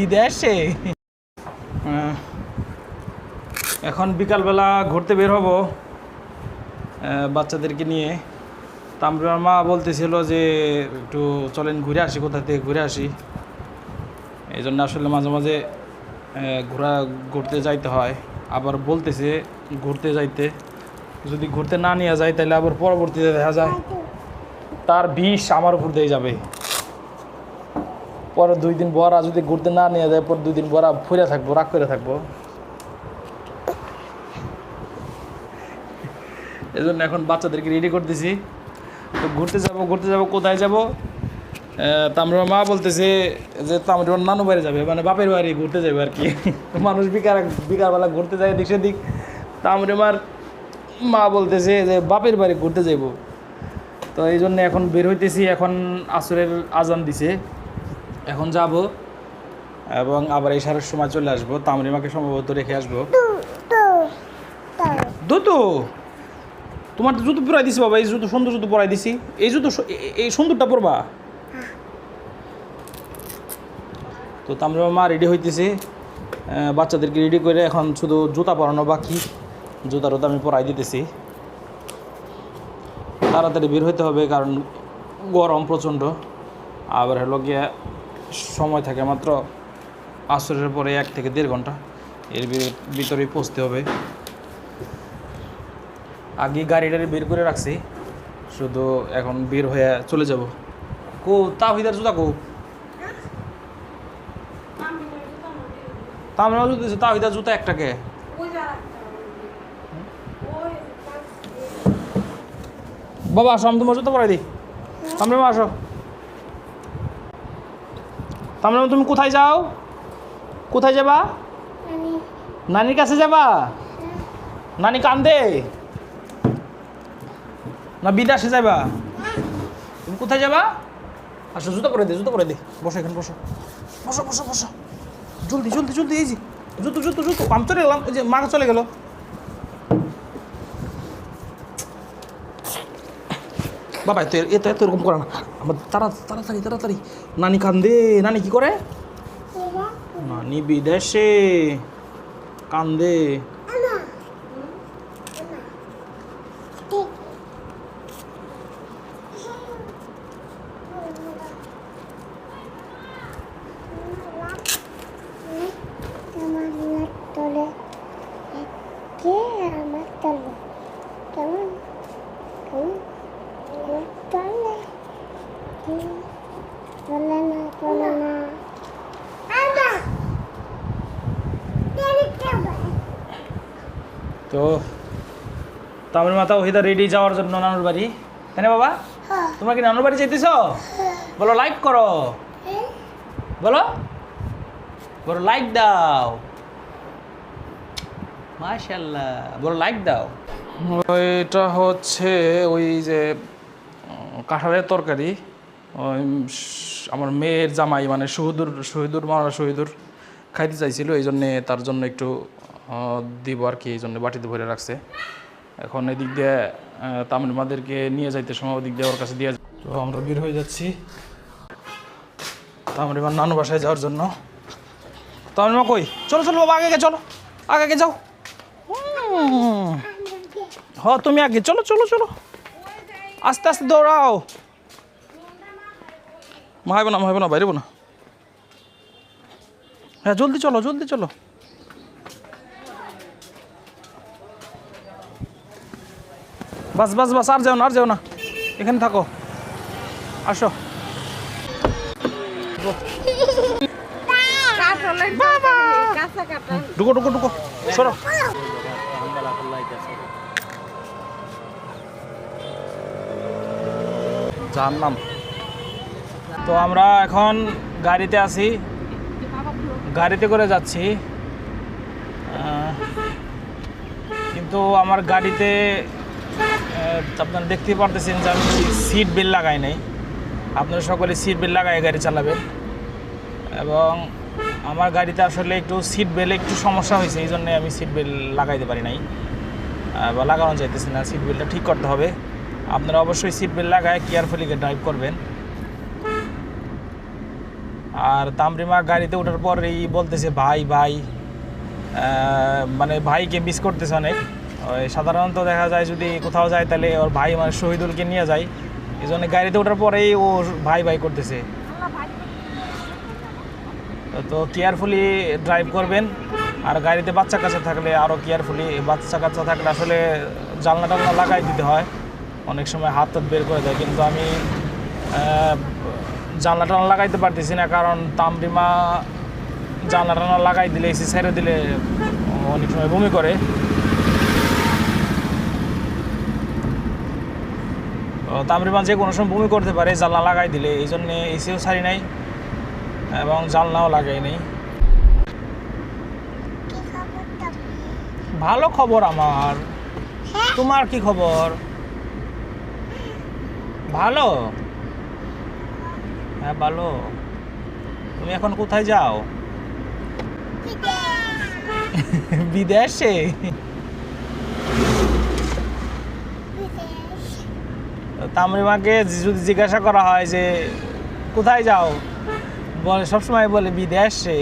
বিদেশে? আহ, এখন বিকালবেলা ঘুরতে বের হব বাচ্চাদেরকে নিয়ে। তামরার মা বলতেছিল যে একটু চলেন ঘুরে আসি কোথা থেকে ঘুরে আসি? এই জন্য আসলে মাঝে মাঝে ঘোরা ঘুরতে যাইতে হয়। আবার বলতেছে ঘুরতে যাইতে। যদি ঘুরতে না নিয়ে যায় তাহলে আবার পরবর্তীতে দেখা যায় তার বিষ আমার উপর দিয়ে যাবে। পরে দুই দিন বরা যদি ঘুরতে না নিয়ে যায়, পর দুই দিন বরা ফুরে থাকব, রাগ করে থাকব। এই জন্য এখন বাচ্চাদেরকে রেডি করতেছি। তো ঘুরতে যাব ঘুরতে যাব, কোথায় যাব? তামরা মা বলতেছে যে তামরা নানু বাড়ি যাবে মানে বাপের বাড়ি ঘুরতে যাবে আর কি। মানুষ বিকার, বিকালবেলা ঘুরতে যায় দিক সেদিক। তামরে মার মা বলতেছে যে বাপের বাড়ি ঘুরতে যাইব। তো এই জন্য এখন বের হইতেছি, এখন আসরের আজান দিছে। এখন যাব। এবং আবার এই সারের সময় চলে আসব। তামরিমাকে সম্ভবত রেখে আসব। দুতো! তোমার তো জুতো পরাই দিছি বাবা, এই জুতো, সুন্দর জুতো পরাই দিছি। এই জুতো এই সুন্দরটা পরবা। তো তামরিমা মা রেডি হইতেছে। বাচ্চাদেরকে রেডি করে এখন শুধু জুতা পরানো বাকি। জুতা টুতা আমি পরাই দিতেছি। তাড়াতাড়ি বের হইতে হবে কারণ গরম প্রচণ্ড। আবার হলো গিয়ে সময় থাকে মাত্র আসরের পরে এক থেকে দেড় ঘণ্টা। এর ভি- ভিতরেই পৌঁছতে হবে। আগে গাড়ি টাড়ি বের করে রাখছি। শুধু এখন বের হয়ে চলে যাব। কো তা হইদার জুতা কো। তা আমরা জুতা তা হইদার জুতা একটাকে। বাবা, আসো, আমি তোমার জুতো পরাই দিই। তামরামা আসো। তামরামা তুমি কোথায় যাও? কোথায় যাবা? নানির কাছে যাবা? নানি কান্দে? না বিদেশে যাবা তুমি কোথায় যাবা? আসো জুতো করে দে জুতো করে দে। বসো এখানে বসো। বসো বসো বসো। জলদি জলদি জলদি এই যে জুতো জুতো জুতো। আমি চলে গেলাম ওই যে মা চলে গেল। বাবা এত এত এত এরকম করে না। আমার তাড়া তাড়াতাড়ি তাড়াতাড়ি। নানি কান্দে। নানি কি করে? নানি বিদেশে। কান্দে আমার লাট তোলে কে আমার তোলে কেমন কেমন আমার তোলে তোলে না তোলে না আমা দেরি কেমন তো তামিল মাতা ওহিদা রেডি যাওয়ার জন্য নানুর বাড়ি। তাই না বাবা? তোমরা কি নানুর বাড়ি যেতেছ বলো লাইক করো। বলো। বলো লাইক দাও। মাশাল্লাহ বলো লাইক দাও। এটা হচ্ছে ওই যে কাঁঠালের তরকারি। ওই আমার মেয়ের জামাই মানে শহীদুর শহীদুর মারা শহীদুর খাইতে চাইছিল এই জন্যে তার জন্য একটু দিব আর কি, এই জন্য বাটিতে ভরে রাখছে। এখন এদিক দিয়ে তামিল মাদেরকে নিয়ে যাইতে সময় ওদিক দিয়ে ওর কাছে দিয়ে তো আমরা বের হয়ে যাচ্ছি তামিল নানু বাসায় যাওয়ার জন্য। তামিল মা কই? চলো চলো, বাবা, আগে চলো, আগে আগে যাও। হ, তুমি আগে, চলো চলো চলো। আস্তে আস্তে দৌড়াও। মাইব না মাইব না বাইরেব না। হ্যাঁ জলদি চলো জলদি চলো। বাস বাস বাস, আর যাও না, আর যাও না। এখানে থাকো। আসো। ঢুকো ঢুকো ঢুকো। সরো। জানলাম। তো আমরা এখন গাড়িতে আছি। গাড়িতে করে যাচ্ছি। কিন্তু আমার গাড়িতে আপনারা দেখতেই পারতেছেন যে আমি সিট বেল্ট লাগাই নাই। আপনারা সকলে সিট বেল্ট লাগাই গাড়ি চালাবেন। এবং আমার গাড়িতে আসলে একটু সিট বেল্ট একটু সমস্যা হয়েছে, এই জন্য আমি সিট বেল্ট লাগাইতে পারি নাই। বা লাগানো যাইতেছে না সিট বেল্টটা ঠিক করতে হবে। আপনারা অবশ্যই সিট বেল্ট লাগায় কেয়ারফুলি ড্রাইভ করবেন। আর তামরিমা গাড়িতে ওঠার পর এই বলতেছে, ভাই ভাই। মানে ভাইকে মিস করতেছে অনেক। ওই সাধারণত দেখা যায় যদি কোথাও যায় তাহলে ওর ভাই মানে শহীদুলকে নিয়ে যায়। এই জন্য গাড়িতে ওঠার পরেই ও ভাই ভাই করতেছে। তো কেয়ারফুলি ড্রাইভ করবেন আর গাড়িতে বাচ্চা কাচ্চা থাকলে আরও কেয়ারফুলি বাচ্চা কাচ্চা থাকলে আসলে জানলা টালনা লাগাই দিতে হয়। অনেক সময় হাত টাত বের করে দেয়, কিন্তু আমি জানলা টালনা লাগাইতে পারতেছি না, কারণ তামরিমা জানলা টালনা লাগাই দিলে, এসি ছেড়ে দিলে অনেক সময় বমি করে। তো তামরিমা যে কোনো সময় বমি করতে পারে জানলা লাগাই দিলে এই জন্যে এসিও ছাড়ি নাই এবং জানলাও লাগাই নেই। ভালো খবর আমার। হ্যাঁ? তোমার কি খবর? ভালো? হ্যাঁ ভালো। তুমি এখন কোথায় যাও? বিদেশ? তামরিমাকে যদি জিজ্ঞাসা করা হয় যে, কোথায় যাও? বলে, সবসময় বলে, বিদেশে।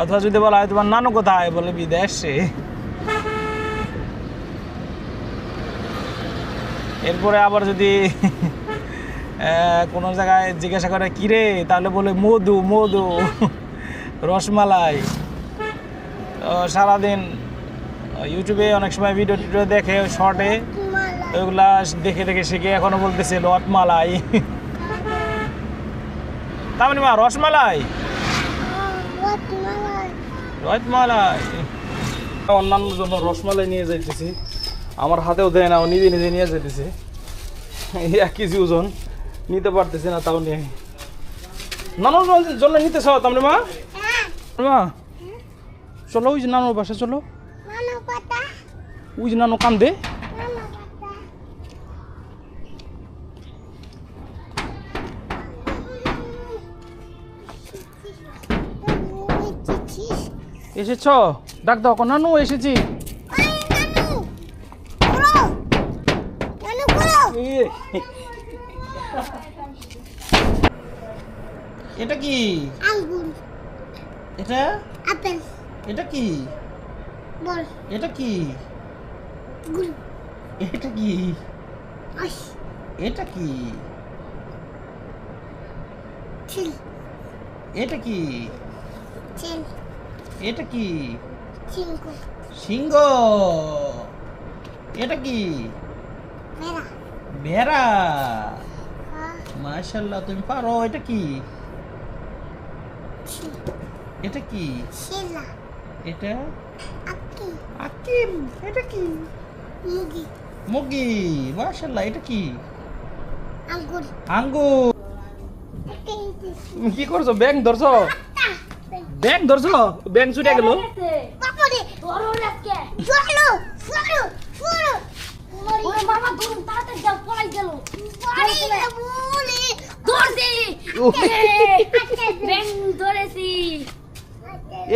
অথবা যদি বলা হয়, তোমার নানু কোথায়? বলে, বিদেশে। এরপরে আবার যদি কোনো জায়গায় জিজ্ঞাসা করে কিরে তাহলে বলে, মধু মধু, রসমালাই। সারাদিন ইউটিউবে অনেক সময় ভিডিও টিডিও দেখে শর্টে ওইগুলা দেখে দেখে শিখে এখনও বলতেছে রথমালাই তার মানে মা রসমালাই। রত মালা অন্যান্য জন্য রসমালাই নিয়ে যাইতেছি। আমার হাতেও দেয় না ও নিজে নিজে নিয়ে যাইতেছে। এই এক কেজি ওজন নিতে পারতেছে না তাও নিয়ে নানুর জন্য নিতেছ তামরে মা মা চলো ওই যে নানুর বাসা চলো। ওই যে নানু কান্দে। এসেছ? ডাক দাও নানু এসেছি। এটা কি? আঙ্গুর এটা? আপেল এটা কি? বল এটা কি? এটা কি? এটা কি? এটা কি? এটা কি? সিংহ। এটা কি? ভেড়া মাশাল্লাহ তুমি পারো। এটা কি? এটা কি? এটা? আকিম এটা কি? মুগি। মুগি মাশাল্লাহ এটা কি? আঙ্গুর। আঙ্গুর। কি? করছ? ব্যাং ধরছো? ব্যাং ধরছো ব্যাং ছুটে গেল।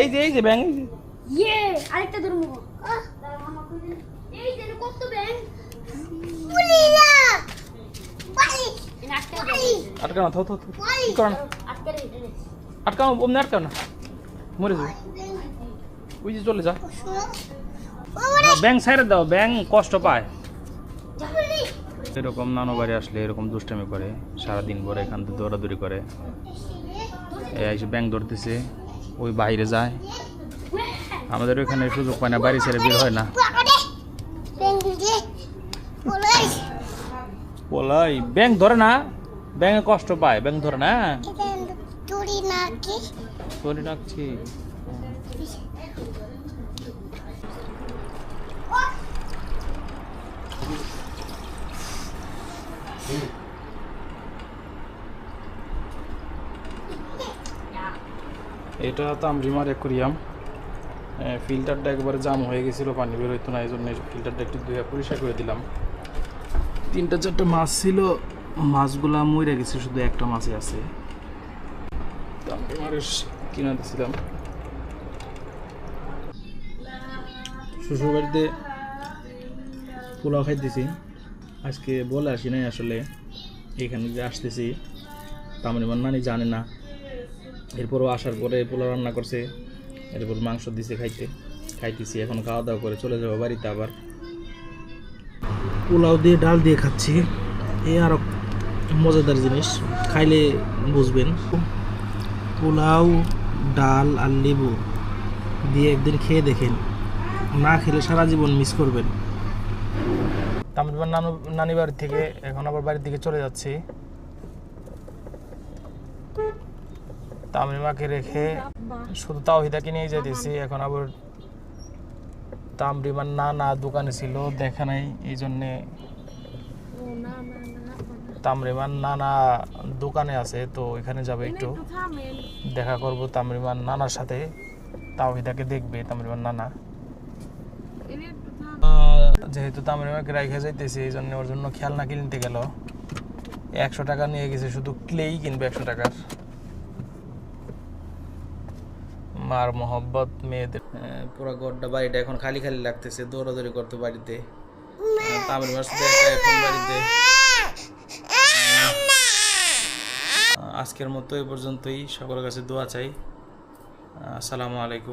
এই যে এই যে ব্যাং ইয়ে আরেকটা ধরবো এই যে কত আটকানো আটকানো অমনি আটকাও না মরে যাবে। ওই যে চলে যা। ব্যাং সাইডে দাও ব্যাং কষ্ট পায়। এরকম নানো বাড়ি আসলে এরকম দুষ্টামি করে সারাদিন ভরে এখান থেকে দৌড়াদৌড়ি করে। এসে ব্যাং ধরতেছে ওই বাইরে যায়। আমাদের ওইখানে সুযোগ পায় না বাড়ি ছেড়ে বের হয় না। পুলিশ। ব্যাং ধরে না ব্যাঙে কষ্ট পায় ব্যাং ধরে না। তুড়ি নাকি? ধরে ডাকছি এটা তামরিমার অ্যাকোরিয়াম ফিল্টারটা একবারে জাম হয়ে গেছিল পানি বের হইতো না এই জন্য ফিল্টারটা একটু ধুয়ে পরিষ্কার করে দিলাম। তিনটা চারটা মাছ ছিল মাছগুলা মরে গেছে শুধু একটা মাছই আছে। তামরিমারের কিনা দিছিলাম শ্বশুর বাড়িতে পোলাও খাইতেছি। আজকে বলে আসি নাই আসলে, এখানে যে আসতেছি তামরিমার নানি জানে না। এরপরও আসার পরে পোলাও রান্না করছে, এরপর মাংস দিছে খাইতে। খাইতেছি, এখন খাওয়া দাওয়া করে চলে যাব বাড়িতে আবার। পোলাও দিয়ে ডাল দিয়ে খাচ্ছি। এ আরও মজাদার জিনিস, খাইলে বুঝবেন। পোলাও ডাল আর লেবু দিয়ে একদিন খেয়ে দেখেন। না খেলে সারা জীবন মিস করবেন। তামিলবার নানু নানি বাড়ি থেকে এখন আবার বাড়ির দিকে চলে যাচ্ছি। তামিমাকে রেখে শুধু তাওহিদাকে নিয়ে যেতেছি এখন আবার তামরিমার না না দোকানে ছিল দেখা নাই এই জন্যে তামরিমান নানা দোকানে আছে তো এখানে যাবে একটু। দেখা করব তামরিমান নানার সাথে। তাওহিদাকে দেখবে তামরিমান নানা। যেহেতু তামরিমাকে রাইখে যাইতেছি এই জন্য ওর জন্য খেলনা কিনতে গেল। একশো টাকা নিয়ে গেছে শুধু ক্লেই কিনবে একশো টাকার। মার মোহব্বত মেয়েদের। পুরো ঘরটা বাড়িটা এখন খালি খালি লাগতেছে দৌড়াদৌড়ি করতো বাড়িতে। তামিলমার সাথে এখন বাড়িতে। আজকের মতো এ পর্যন্তই। সকলের কাছে দোয়া চাই। আসসালামু আলাইকুম।